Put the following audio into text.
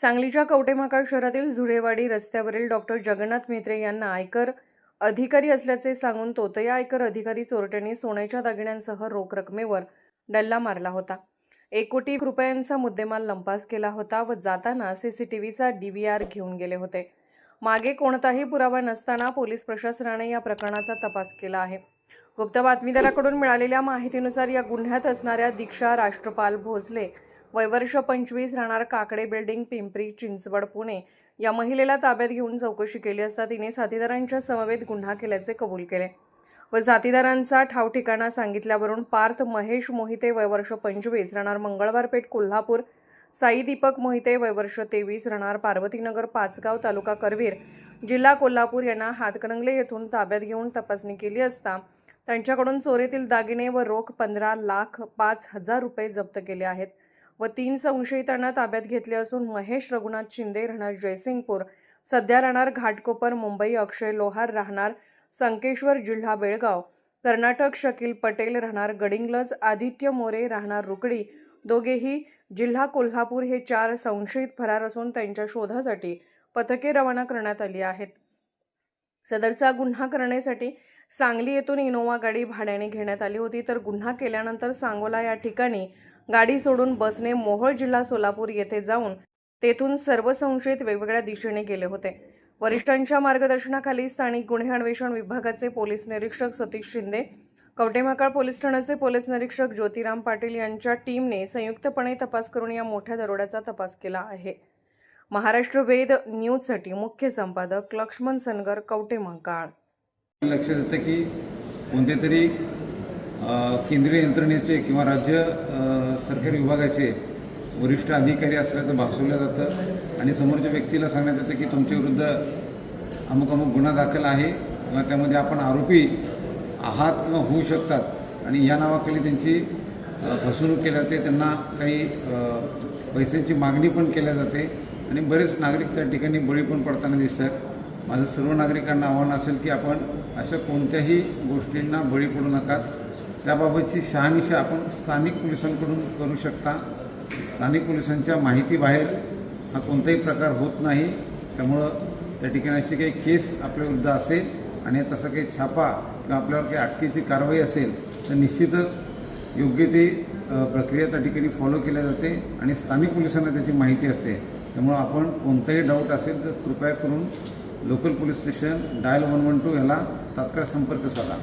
सांगलीच्या कवटेमाकाळ शहरातील झुळेवाडी रस्त्यावरील डॉक्टर जगन्नाथ मेत्रे यांना आयकर अधिकारी असल्याचे सांगून तोतया आयकर अधिकारी चोरट्यांनी सोन्याच्या दागिन्यांसह रोख रकमेवर डल्ला मारला होता. एक कोटी रुपयांचा मुद्देमाल लंपास केला होता व जाताना सीसीटीव्हीचा डीव्हीआर घेऊन गेले होते. मागे कोणताही पुरावा नसताना पोलीस प्रशासनाने या प्रकरणाचा तपास केला आहे. गुप्त बातमीदाराकडून मिळालेल्या माहितीनुसार या गुन्ह्यात असणाऱ्या दीक्षा राष्ट्रपाल भोसले वयवर्ष पंचवीस राहणार काकडे बिल्डिंग पिंपरी चिंचवड पुणे. या महिलेला ताब्यात घेऊन चौकशी केली असता तिने साथीदारांच्या समवेत गुन्हा केल्याचे कबूल केले. व साथीदारांचा ठाव ठिकाणा सांगितल्यावरून पार्थ महेश मोहिते वयवर्ष पंचवीस राहणार मंगळवार पेठ कोल्हापूर. साई दीपक मोहिते वयवर्ष तेवीस राहणार पार्वतीनगर पाचगाव तालुका करवीर. जिल्हा कोल्हापूर यांना हातकणंगले येथून ताब्यात घेऊन तपासणी केली असता त्यांच्याकडून चोरीतील दागिने व रोख पंधरा लाख पाच हजार रुपये जप्त केले आहेत. व तीन संशयितांना ताब्यात घेतले असून महेश रघुनाथ शिंदे राहणार जयसिंगपूर. सध्या राहणार घाटकोपर मुंबई अक्षय लोहार राहणार संकेश्वर जिल्हा बेळगाव. कर्नाटक शकील पटेल राहणार गडिंगलज आदित्य मोरे राहणार रुकडी. दोघेही जिल्हा कोल्हापूर हे चार संशयित फरार असून त्यांच्या शोधासाठी पथके रवाना करण्यात आली आहेत. सदरचा गुन्हा करण्यासाठी सांगली येथून इनोवा गाडी भाड्याने घेण्यात आली होती. तर गुन्हा केल्यानंतर सांगोला या ठिकाणी गाडी सोडून बसने मोहोळ जिल्हा सोलापूर येथे जाऊन तेथून सर्व संशयित वेगवेगळ्या दिशेने गेले होते. वरिष्ठांच्या मार्गदर्शनाखाली स्थानिक गुन्हे अन्वेषण विभागाचे पोलीस निरीक्षक सतीश शिंदे कवटेमाकाळ पोलीस ठाण्याचे पोलीस निरीक्षक ज्योतिराम पाटील यांच्या टीमने संयुक्तपणे तपास करून या मोठ्या दरोड्याचा तपास केला आहे. महाराष्ट्र वेद न्यूजसाठी मुख्य संपादक लक्ष्मण सनगर कवटेमाकाळ लक्षात येतं की कोणते तरी केंद्रीय यंत्रणेचे किंवा राज्य सरकारी विभागाचे वरिष्ठ अधिकारी असल्याचं भासवलं जातं. आणि समोरच्या व्यक्तीला सांगण्यात येतं की तुमच्या विरुद्ध अमुक अमुक गुन्हा दाखल आहे किंवा त्यामध्ये आपण आरोपी आहात किंवा होऊ शकतात. आणि या नावाखाली त्यांची फसवणूक केली जाते. त्यांना काही पैशांची मागणी पण केल्या जाते. आणि बरेच नागरिक त्या ठिकाणी बळी पण पडताना दिसतात. माझं सर्व नागरिकांना आव्हान असेल की आपण अशा कोणत्याही गोष्टींना बळी पडू नका. त्याबाबतची शहानिशा आपण स्थानिक पोलिसांकडून करू शकता. स्थानिक पोलिसांच्या माहितीबाहेर हा कोणताही प्रकार होत नाही. त्यामुळं त्या ठिकाणी अशी काही केस आपल्याविरुद्ध असेल आणि तसा काही छापा किंवा आपल्यावर काही अटकेची कारवाई असेल तर निश्चितच योग्य ते प्रक्रिया त्या ठिकाणी फॉलो केल्या जाते आणि स्थानिक पोलिसांना त्याची माहिती असते. त्यामुळं आपण कोणताही डाऊट असेल तर कृपया करून local police station dial one one two ह्याला तात्काळ संपर्क साधा.